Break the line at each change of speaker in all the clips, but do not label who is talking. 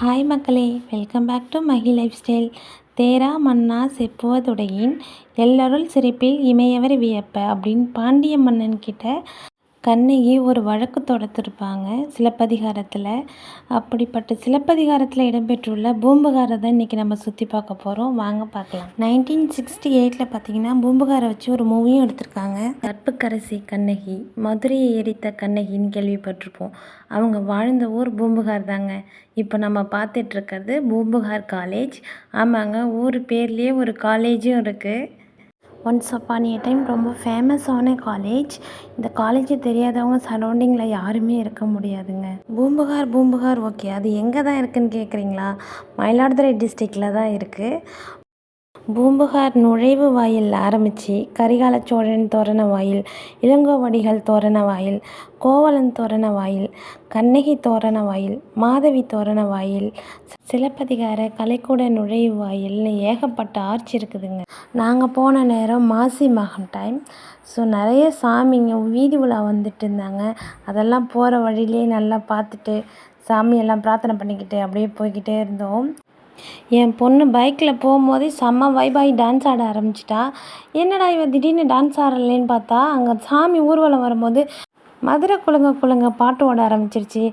Hi மக்களே welcome back to Mahi lifestyle. தேரா மன்னா செப்புவதுடையின் எல்லருள் சிரிப்பில் இமையவர் வியப்ப அப்படின்னு பாண்டிய மன்னன் கிட்ட கண்ணகி ஒரு வழக்கு தொடுத்திருப்பாங்க சிலப்பதிகாரத்தில். அப்படிப்பட்ட சிலப்பதிகாரத்தில் இடம்பெற்றுள்ள பூம்புகாரை தான் இன்றைக்கி நம்ம சுற்றி பார்க்க போகிறோம் வாங்க பார்க்கலாம். நைன்டீன் சிக்ஸ்டி எயிட்டில் பார்த்தீங்கன்னா பூம்புகாரை வச்சு ஒரு மூவியும் எடுத்திருக்காங்க. கற்புக்கரசி கண்ணகி மதுரையை எரித்த கண்ணகின்னு கேள்விப்பட்டிருப்போம். அவங்க வாழ்ந்த ஊர் பூம்புகார் தாங்க. இப்போ நம்ம பார்த்துட்டு இருக்கிறது பூம்புகார் காலேஜ் ஆமாங்க ஊர் பேர்லேயே ஒரு காலேஜும் இருக்குது ஒன்ஸ் அப்பான் ஏ டைம் ரொம்ப ஃபேமஸான காலேஜ் இந்த காலேஜ் தெரியாதவங்க சரௌண்டிங்கில் யாருமே இருக்க முடியாதுங்க. பூம்புகார் பூம்புகார் ஓகே அது எங்கே தான் இருக்குன்னு கேட்குறீங்களா மயிலாடுதுறை டிஸ்ட்ரிக்டில் தான் இருக்குது பூம்புகார் நுழைவு வாயில் ஆரம்பித்து கரிகால சோழன் தோரண வாயில் இளங்கோவடிகள் தோரண வாயில் கோவலன் தோரண வாயில் கண்ணகி தோரண வாயில் மாதவி தோரண வாயில் சிலப்பதிகார கலைக்கூட நுழைவு வாயில்னு ஏகப்பட்ட ஆர்ச் இருக்குதுங்க. நாங்கள் போன நேரம் மாசி மகம் டைம் ஸோ நிறைய சாமிங்க வீதி உலா வந்துட்டு இருந்தாங்க. அதெல்லாம் போகிற வழியிலே நல்லா பார்த்துட்டு சாமியெல்லாம் பிரார்த்தனை பண்ணிக்கிட்டு அப்படியே போய்கிட்டே இருந்தோம். என் பொண்ணு பைக்கில் போகும்போதே செம்ம வைபாகி டான்ஸ் ஆட ஆரம்பிச்சிட்டா. என்னடா இவ திடீர்னு டான்ஸ் ஆடலேன்னு பார்த்தா அங்கே சாமி ஊர்வலம் வரும்போது மதுரை குலுங்க குலுங்க பாட்டு ஓட ஆரம்பிச்சிருச்சு.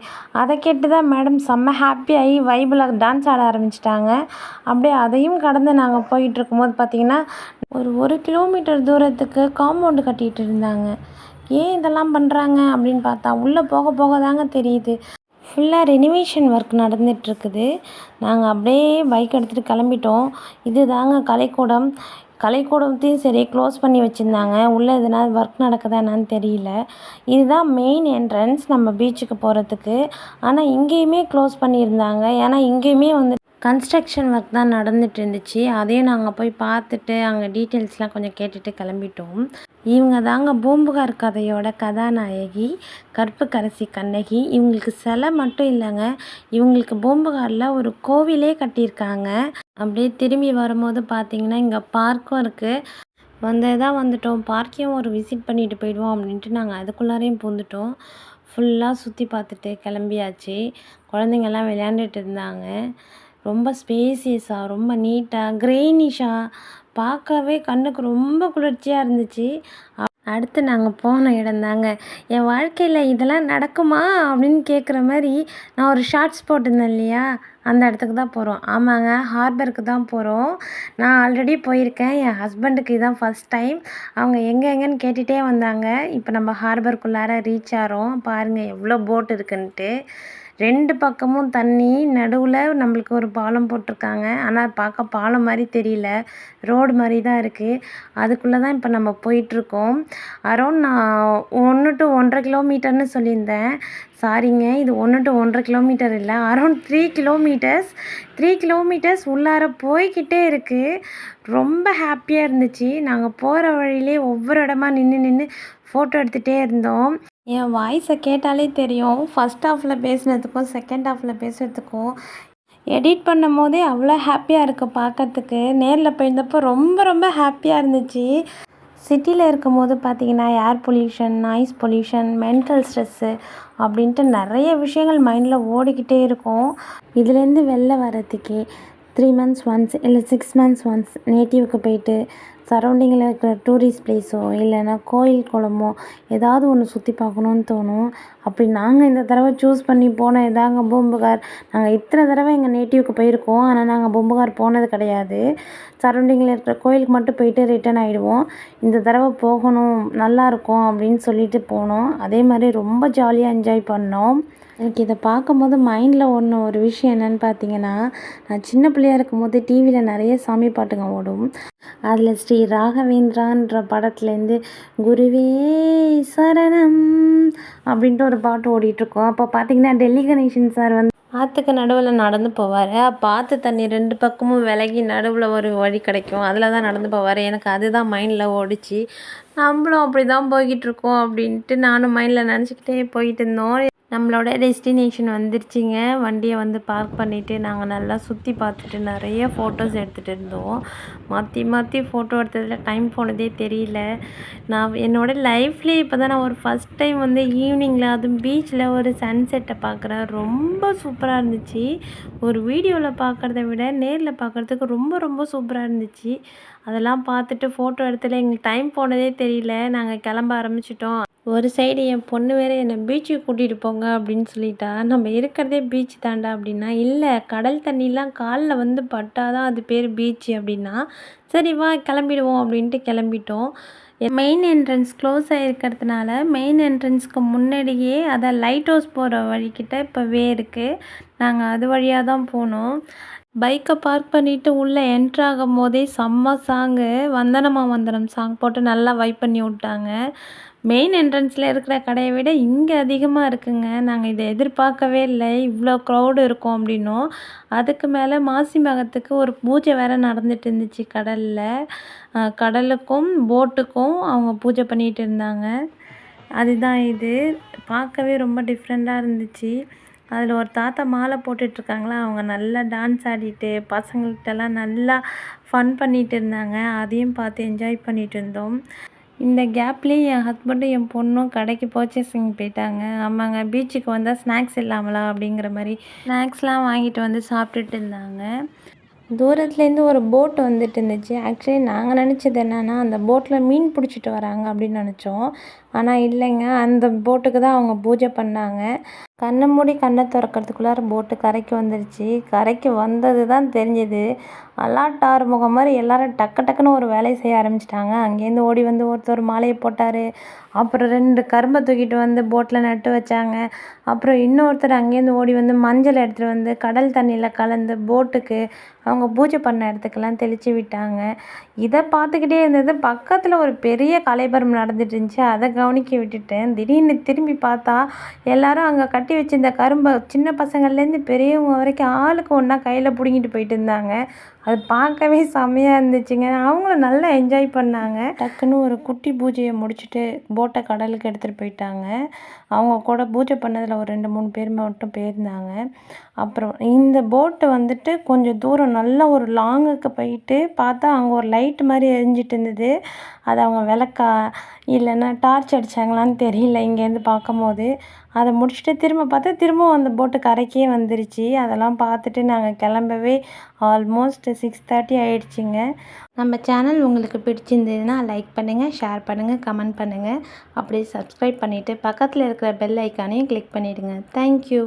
அதை கேட்டு தான் மேடம் செம்ம ஹாப்பியாகி வைபில் டான்ஸ் ஆட ஆரம்பிச்சிட்டாங்க. அப்படியே அதையும் கடந்து நாங்கள் போயிட்டு இருக்கும்போது பார்த்திங்கன்னா ஒரு ஒரு கிலோமீட்டர் தூரத்துக்கு காம்பவுண்டு கட்டிகிட்டு இருந்தாங்க. ஏன் இதெல்லாம் பண்ணுறாங்க அப்படின்னு பார்த்தா உள்ளே போக போக தாங்க தெரியுது. ஃபுல்லாக ரெனிவேஷன் ஒர்க் நடந்துகிட்ருக்குது நாங்கள் அப்படியே பைக் எடுத்துகிட்டு கிளம்பிட்டோம். இது தாங்க கலைக்கூடம். கலைக்கூடத்தையும் சரி க்ளோஸ் பண்ணி வச்சுருந்தாங்க. உள்ளே எதுனா ஒர்க் நடக்குதா என்னான்னு தெரியல. இதுதான் மெயின் என்ட்ரன்ஸ் நம்ம பீச்சுக்கு போகிறதுக்கு ஆனால் இங்கேயுமே க்ளோஸ் பண்ணியிருந்தாங்க. ஏன்னா இங்கேயுமே வந்து கன்ஸ்ட்ரக்ஷன் ஒர்க் தான் நடந்துட்டு இருந்துச்சு அதையும் நாங்கள் போய் பார்த்துட்டு அங்கே டீட்டெயில்ஸ்லாம் கொஞ்சம் கேட்டுட்டு கிளம்பிட்டோம். இவங்க தாங்க பூம்புகார் கதையோட கதாநாயகி கற்புக்கரசி கண்ணகி. இவங்களுக்கு சிலை மட்டும் இல்லைங்க. இவங்களுக்கு பூம்புகாரில் ஒரு கோவிலே கட்டியிருக்காங்க. அப்படியே திரும்பி வரும்போது பார்த்தீங்கன்னா இங்கே பார்க்கும் இருக்குது வந்ததாக வந்துட்டோம். பார்க்கையும் ஒரு விசிட் பண்ணிட்டு போயிடுவோம் அப்படின்ட்டு நாங்கள் அதுக்குள்ளாரையும் பூந்துட்டோம். ஃபுல்லாக சுற்றி பார்த்துட்டு கிளம்பியாச்சு. குழந்தைங்கள்லாம் விளையாண்டுட்டு இருந்தாங்க. ரொம்ப ஸ்பேசியஸாக ரொம்ப நீட்டாக க்ரெய்னிஷாக பார்க்கவே கண்ணுக்கு ரொம்ப குளிர்ச்சியாக இருந்துச்சு. அடுத்து நாங்கள் போன இடம் தாங்க. என் வாழ்க்கையில் இதெல்லாம் நடக்குமா அப்படின்னு கேட்குற மாதிரி நான் ஒரு ஷார்ட்ஸ் போட்டிருந்தேன் இல்லையா? அந்த இடத்துக்கு தான் போகிறோம் ஆமாங்க ஹார்பருக்கு தான் போகிறோம் நான் ஆல்ரெடி போயிருக்கேன். என் ஹஸ்பண்டுக்கு இதுதான் ஃபஸ்ட் டைம் அவங்க எங்கே எங்கேன்னு கேட்டுகிட்டே வந்தாங்க. இப்போ நம்ம ஹார்பருக்குள்ளார ரீச் ஆகிறோம் பாருங்கள் எவ்வளோ போட் இருக்குன்ட்டு. ரெண்டு பக்கமும் தண்ணி நடுவில் நம்மளுக்கு ஒரு பாலம் போட்டிருக்காங்க. ஆனால் பார்க்க பாலம் மாதிரி தெரியல. ரோடு மாதிரி தான் இருக்குது அதுக்குள்ளே தான் இப்போ நம்ம போயிட்டுருக்கோம். அரௌண்ட் நான் ஒன்று டு ஒன்றரை கிலோமீட்டர்னு சொல்லியிருந்தேன். சாரிங்க இது ஒன்று டு ஒன்றரை கிலோமீட்டர் இல்லை. Around three kilometres three kilometres உள்ளார போய்கிட்டே இருக்குது ரொம்ப ஹாப்பியாக இருந்துச்சு. நாங்கள் போகிற வழியிலே ஒவ்வொரு இடமா நின்று நின்று ஃபோட்டோ எடுத்துகிட்டே இருந்தோம். என் வாய்ஸை கேட்டாலே தெரியும். ஃபஸ்ட் ஹாஃபில் பேசுனதுக்கும் செகண்ட் ஹாஃபில் பேசுகிறதுக்கும் எடிட் பண்ணும் போதே அவ்வளோ ஹாப்பியாக இருக்குது பார்க்கறதுக்கு. நேரில் போயிருந்தப்போ ரொம்ப ரொம்ப ஹாப்பியாக இருந்துச்சு. சிட்டியில் இருக்கும் போது பார்த்திங்கன்னா air pollution noise pollution mental stress அப்படின்ட்டு நிறைய விஷயங்கள் மைண்டில் ஓடிக்கிட்டே இருக்கும். இதுலேருந்து வெளில வர்றதுக்கே த்ரீ மந்த்ஸ் ஒன்ஸ் இல்லை சிக்ஸ் மந்த்ஸ் ஒன்ஸ் நேட்டிவ்க்கு போயிட்டு சரௌண்டிங்கில் இருக்கிற டூரிஸ்ட் பிளேஸோ இல்லைன்னா கோயில் குளமோ ஏதாவது ஒன்று சுற்றி பார்க்கணுன்னு தோணும். அப்படி நாங்கள் இந்த தடவை சூஸ் பண்ணி போன இதாங்க பூம்புகார். நாங்கள் இத்தனை தடவை எங்கள் நேட்டிவ்க்கு போயிருக்கோம். ஆனால் நாங்கள் பூம்புகார் போனது கிடையாது. சரௌண்டிங்கில் இருக்கிற கோயிலுக்கு மட்டும் போயிட்டு ரிட்டன் ஆகிடுவோம் இந்த தடவை போகணும் நல்லாயிருக்கும் அப்படின்னு சொல்லிட்டு போனோம். அதே மாதிரி ரொம்ப ஜாலியாக என்ஜாய் பண்ணோம். எனக்கு இதை பார்க்கும்போது மைண்டில் ஓடின ஒரு விஷயம் என்னென்னு பார்த்தீங்கன்னா நான் சின்ன பிள்ளையா இருக்கும்போது டிவியில் நிறைய சாமி பாட்டுங்க ஓடும். அதில் ஸ்ரீ ராகவேந்திரான்ற படத்துலேருந்து குருவே சரணம் அப்படின்ட்டு ஒரு பாட்டு ஓடிட்டுருக்கோம். அப்போ பார்த்தீங்கன்னா டெல்லி கணேசன் சார் வந்து ஆற்றுக்கு நடுவில் நடந்து போவார். அப்போ ஆற்று தண்ணி ரெண்டு பக்கமும் விலகி நடுவில் ஒரு வழி கிடைக்கும். அதில் தான் நடந்து போவார். எனக்கு அதுதான் மைண்டில் ஓடிச்சு. நம்மளும் அப்படி தான் போய்கிட்டு இருக்கோம் அப்படின்ட்டு நானும் மைண்டில் நினச்சிக்கிட்டே போயிட்டு இருந்தோம். நம்மளோட டெஸ்டினேஷன் வந்துருச்சுங்க. வண்டியை வந்து பார்க் பண்ணிவிட்டு நாங்கள் நல்லா சுற்றி பார்த்துட்டு நிறைய ஃபோட்டோஸ் எடுத்துகிட்டு இருந்தோம். மாற்றி மாற்றி ஃபோட்டோ எடுத்ததில் டைம் போனதே தெரியல. நான் என்னோடய லைஃப்லேயே இப்போ தான் நான் ஒரு ஃபஸ்ட் டைம் வந்து ஈவினிங்கில் அதுவும் பீச்சில் ஒரு சன்செட்டை பார்க்குறேன். ரொம்ப சூப்பராக இருந்துச்சு. ஒரு வீடியோவில் பார்க்குறத விட நேரில் பார்க்குறதுக்கு ரொம்ப ரொம்ப சூப்பராக இருந்துச்சு. அதெல்லாம் பார்த்துட்டு ஃபோட்டோ எடுத்ததில் எங்களுக்கு டைம் போனதே தெரியல. நாங்கள் கிளம்ப ஆரம்பிச்சிட்டோம். ஒரு சைடு என் பொண்ணு வேறு என்னை பீச்சுக்கு கூட்டிகிட்டு போங்க அப்படின்னு சொல்லிட்டா. நம்ம இருக்கிறதே பீச் தாண்டா அப்படின்னா இல்லை கடல் தண்ணிலாம் காலில் வந்து பட்டால் தான் அது பேர் பீச்சு அப்படின்னா சரி வா கிளம்பிடுவோம் அப்படின்ட்டு கிளம்பிட்டோம். மெயின் என்ட்ரன்ஸ் க்ளோஸ் ஆகிருக்கிறதுனால மெயின் என்ட்ரன்ஸ்க்கு முன்னாடியே அதை லைட் ஹவுஸ் போகிற வழிக்கிட்ட இப்போவே இருக்குது நாங்கள் அது வழியாக தான் போனோம். பைக்கை பார்க் பண்ணிவிட்டு உள்ளே என்ட்ராகும் போதே செம்ம சாங்கு வந்தனமா வந்தனம் சாங் போட்டு நல்லா வைப் பண்ணி விட்டாங்க. மெயின் என்ட்ரன்ஸில் இருக்கிற கடையை விட இங்கே அதிகமாக இருக்குங்க. நாங்கள் இதை எதிர்பார்க்கவே இல்லை. இவ்வளோ க்ரௌடு இருக்கும் அப்படின்னும். அதுக்கு மேலே மாசி மகத்துக்கு ஒரு பூஜை வேறு நடந்துட்டு இருந்துச்சு கடலில். கடலுக்கும் போட்டுக்கும் அவங்க பூஜை பண்ணிகிட்டு இருந்தாங்க. அதுதான் இது. பார்க்கவே ரொம்ப டிஃப்ரெண்ட்டாக இருந்துச்சு. அதில் ஒரு தாத்தா மாலை போட்டுட்ருக்காங்களா அவங்க நல்லா டான்ஸ் ஆடிட்டு பசங்கள்கிட்டலாம் நல்லா ஃபன் பண்ணிகிட்டு இருந்தாங்க. அதையும் பார்த்து என்ஜாய் பண்ணிகிட்டு இருந்தோம். இந்த கேப்லேயே என் ஹஸ்பண்டும் என் பொண்ணும் கடைக்கு பர்ச்சேசிங் போயிட்டாங்க. ஆமாங்க பீச்சுக்கு வந்தால் ஸ்நாக்ஸ் இல்லாமலா அப்படிங்கிற மாதிரி ஸ்நாக்ஸ்லாம் வாங்கிட்டு வந்து சாப்பிட்டுட்டு இருந்தாங்க. தூரத்துலேருந்து ஒரு போட் வந்துட்டு இருந்துச்சு. ஆக்சுவலி நாங்கள் நினச்சது என்னென்னா அந்த போட்டில் மீன் பிடிச்சிட்டு வராங்க அப்படின்னு நினச்சோம். ஆனால் இல்லைங்க அந்த போட்டுக்கு தான் அவங்க பூஜை பண்ணாங்க. கண்ணை மூடி கண்ணை திறக்கிறதுக்குள்ளார போட்டு கரைக்கு வந்துருச்சு. கரைக்கு வந்தது தான் தெரிஞ்சது. அலாட் முகம் மாதிரி எல்லோரும் டக்கு டக்குன்னு ஒரு வேலையை செய்ய ஆரம்பிச்சிட்டாங்க. அங்கேருந்து ஓடி வந்து ஒருத்தர் மாலையை போட்டார். அப்புறம் ரெண்டு கரும்பை தூக்கிட்டு வந்து போட்டில் நட்டு வச்சாங்க. அப்புறம் இன்னொருத்தர் அங்கேருந்து ஓடி வந்து மஞ்சள் எடுத்துகிட்டு வந்து கடல் தண்ணியில் கலந்து போட்டுக்கு அவங்க பூஜை பண்ண இடத்துக்கெல்லாம் தெளித்து விட்டாங்க. இதை பார்த்துக்கிட்டே இருந்தது பக்கத்தில் ஒரு பெரிய கலைபரம் நடந்துட்டு இருந்துச்சு. அதை கவனிக்க விட்டுட்டேன். திடீர்னு திரும்பி பார்த்தா எல்லாரும் அங்கே கட் கட்டி வச்சிருந்த கரும்பை சின்ன பசங்கள்லேருந்து பெரியவங்க வரைக்கும் ஆளுக்கு ஒன்றா கையில் பிடுங்கிட்டு போயிட்டு இருந்தாங்க. அது பார்க்கவே செம்மையாக இருந்துச்சுங்க. அவங்களும் நல்லா என்ஜாய் பண்ணாங்க. டக்குன்னு ஒரு குட்டி பூஜையை முடிச்சுட்டு போட்டை கடலுக்கு எடுத்துகிட்டு போயிட்டாங்க. அவங்க கூட பூஜை பண்ணதில் ஒரு ரெண்டு மூணு பேர் மட்டும் போயிருந்தாங்க. அப்புறம் இந்த போட்டு வந்துட்டு கொஞ்சம் தூரம் நல்லா ஒரு லாங்குக்கு போயிட்டு பார்த்தா அங்கே ஒரு லைட் மாதிரி எரிஞ்சிட்டு இருந்தது. அது அவங்க விளக்கா இல்லைன்னா டார்ச் அடித்தாங்களான்னு தெரியல இங்கேருந்து பார்க்கும்போது. அதை முடிச்சுட்டு திரும்ப பார்த்தா திரும்பவும் அந்த போட்டு கரைக்கே வந்துருச்சு. அதெல்லாம் பார்த்துட்டு நாங்கள் கிளம்பவே ஆல்மோஸ்ட் சிக்ஸ் தேர்ட்டி ஆகிடுச்சிங்க நம்ம சேனல் உங்களுக்கு பிடிச்சிருந்ததுன்னா லைக் பண்ணுங்கள் ஷேர் பண்ணுங்கள் கமெண்ட் பண்ணுங்கள் அப்படியே சப்ஸ்கிரைப் பண்ணிவிட்டு பக்கத்தில் இருக்கிற பெல் ஐக்கானையும் கிளிக் பண்ணிவிடுங்க தேங்க்யூ